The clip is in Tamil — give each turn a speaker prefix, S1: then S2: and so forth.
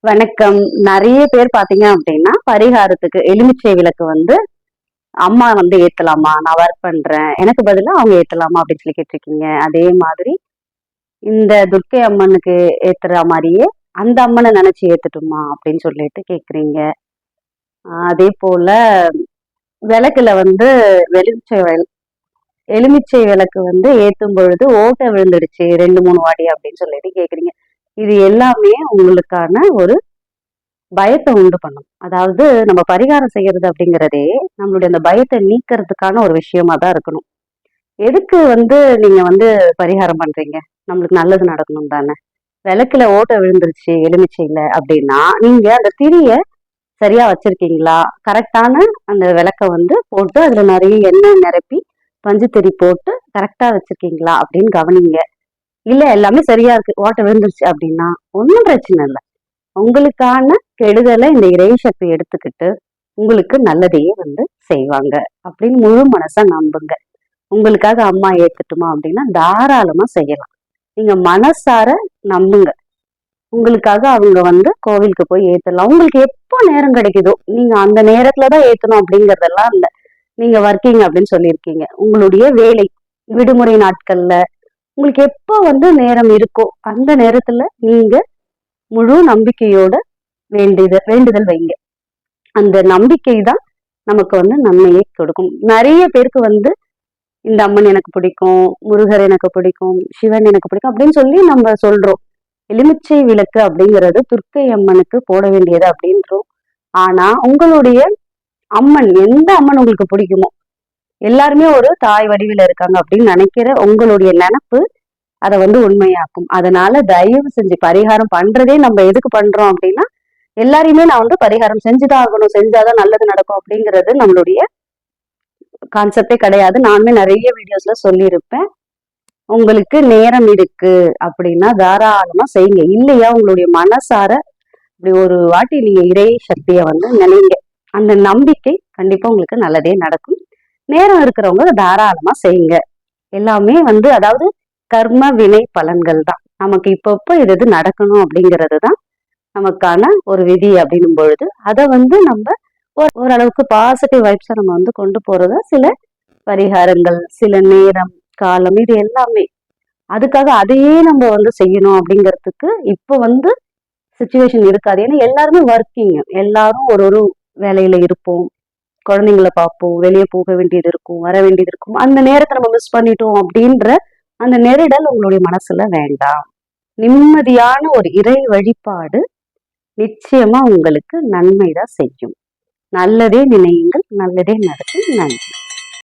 S1: வணக்கம். நிறைய பேர் பாத்தீங்க அப்படின்னா பரிகாரத்துக்கு எலுமிச்சை விளக்கு வந்து அம்மா வந்து ஏத்தலாமா? நான் ஒர்க் பண்றேன். எனக்கு பதிலா அவங்க ஏத்தலாமா? அப்படின்னு சொல்லி கேட்டிருக்கீங்க. அதே மாதிரி இந்த துர்க்கை அம்மனுக்கு ஏத்துற மாதிரியே அந்த அம்மனை நினைச்சு ஏத்துட்டுமா? அப்படின்னு சொல்லிட்டு கேக்குறீங்க. அதே போல விளக்குல வந்து வெளிச்சை எலுமிச்சை விளக்கு வந்து ஏத்தும் பொழுது ஓட்டை விழுந்துடுச்சு ரெண்டு மூணு வாடி அப்படின்னு சொல்லிட்டு கேக்குறீங்க. இது எல்லாமே உங்களுக்கான ஒரு பயத்தை உண்டு பண்ணும். அதாவது நம்ம பரிகாரம் செய்யறது அப்படிங்கிறதே நம்மளுடைய அந்த பயத்தை நீக்கிறதுக்கான ஒரு விஷயமா தான் இருக்கணும். எதுக்கு வந்து நீங்க வந்து பரிகாரம் பண்றீங்க? நம்மளுக்கு நல்லது நடக்கணும் தானே. விளக்குல ஓட்ட விழுந்துருச்சு எலுமிச்சையில அப்படின்னா நீங்க அந்த திரிய சரியா வச்சிருக்கீங்களா? கரெக்டான அந்த விளக்க வந்து போட்டு அதுல நிறைய எண்ணெய் நிரப்பி பஞ்சு திரி போட்டு கரெக்டா வச்சிருக்கீங்களா அப்படின்னு கவனிங்க. இல்ல எல்லாமே சரியா இருக்கு. ஓட்டை விழுந்துருச்சு அப்படின்னா ஒன்றும் பிரச்சனை இல்லை. உங்களுக்கான கெடுதலை இந்த இறை சக்தி எடுத்துக்கிட்டு உங்களுக்கு நல்லதையே வந்து செய்வாங்க அப்படின்னு முழு மனசா நம்புங்க. உங்களுக்காக அம்மா ஏத்துட்டுமா அப்படின்னா தாராளமா செய்யலாம். நீங்க மனசார நம்புங்க. உங்களுக்காக அவங்க வந்து கோவிலுக்கு போய் ஏத்தலாம். உங்களுக்கு எப்போ நேரம் கிடைக்குதோ நீங்க அந்த நேரத்துலதான் ஏத்தணும் அப்படிங்கறதெல்லாம் இல்ல. நீங்க ஒர்க்கிங் அப்படின்னு சொல்லியிருக்கீங்க. உங்களுடைய வேலை விடுமுறை நாட்கள்ல உங்களுக்கு எப்போ வந்து நேரம் இருக்கோ அந்த நேரத்துல நீங்க முழு நம்பிக்கையோட வேண்டியது வேண்டுதல் வைங்க. அந்த நம்பிக்கை தான் நமக்கு வந்து நன்மையை கொடுக்கும். நிறைய பேருக்கு வந்து இந்த அம்மன் எனக்கு பிடிக்கும் முருகர் எனக்கு பிடிக்கும் சிவன் எனக்கு பிடிக்கும் அப்படின்னு சொல்லி நம்ம சொல்றோம். எலுமிச்சை விளக்கு அப்படிங்கிறது துர்க்கை அம்மனுக்கு போட வேண்டியது அப்படின்றோம். ஆனா உங்களுடைய அம்மன் எந்த அம்மன் உங்களுக்கு பிடிக்குமோ எல்லாருமே ஒரு தாய் வடிவில் இருக்காங்க அப்படின்னு நினைக்கிற உங்களுடைய நினப்பு அதை வந்து உண்மையாக்கும். அதனால தயவு செஞ்சு பரிகாரம் பண்றதே நம்ம எதுக்கு பண்றோம் அப்படின்னா எல்லாரையுமே நான் வந்து பரிகாரம் செஞ்சுதான் ஆகணும் செஞ்சாதான் நல்லது நடக்கும் அப்படிங்கிறது நம்மளுடைய கான்செப்டே கிடையாது. நானுமே நிறைய வீடியோஸ்ல சொல்லியிருப்பேன். உங்களுக்கு நேரம் இருக்கு அப்படின்னா தாராளமா செய்யுங்க. இல்லையா உங்களுடைய மனசார இப்படி ஒரு வாட்டி நீங்க இறை சக்தியை வந்து நினைங்க. அந்த நம்பிக்கை கண்டிப்பா உங்களுக்கு நல்லதே நடக்கும். நேரம் இருக்கிறவங்க தாராளமா செய்யுங்க. எல்லாமே வந்து அதாவது கர்ம வினை பலன்கள் தான். நமக்கு இப்பப்போ இது இது நடக்கணும் அப்படிங்கிறது தான் நமக்கான ஒரு விதி அப்படின்னும் பொழுது அதை வந்து நம்ம ஓரளவுக்கு பாசிட்டிவ் வைப்ஸை நம்ம வந்து கொண்டு போறதா சில பரிகாரங்கள் சில நேரம் காலம் இது எல்லாமே. அதுக்காக அதையே நம்ம வந்து செய்யணும் அப்படிங்கிறதுக்கு இப்போ வந்து சுச்சுவேஷன் இருக்காது. ஏன்னா எல்லாருமே ஒர்க்கிங் எல்லாரும் ஒரு ஒரு வேலையில இருப்போம். குழந்தைங்கள பார்ப்போம் வெளியே போக வேண்டியது இருக்கும் வர வேண்டியது இருக்கும். அந்த நேரத்தை நம்ம மிஸ் பண்ணிட்டோம் அப்படின்ற அந்த நெருடல் உங்களுடைய மனசுல வேண்டாம். நிம்மதியான ஒரு இறை வழிபாடு நிச்சயமா உங்களுக்கு நன்மைதான் செய்யும். நல்லதே நினையுங்கள் நல்லதே நடக்கும். நன்றி.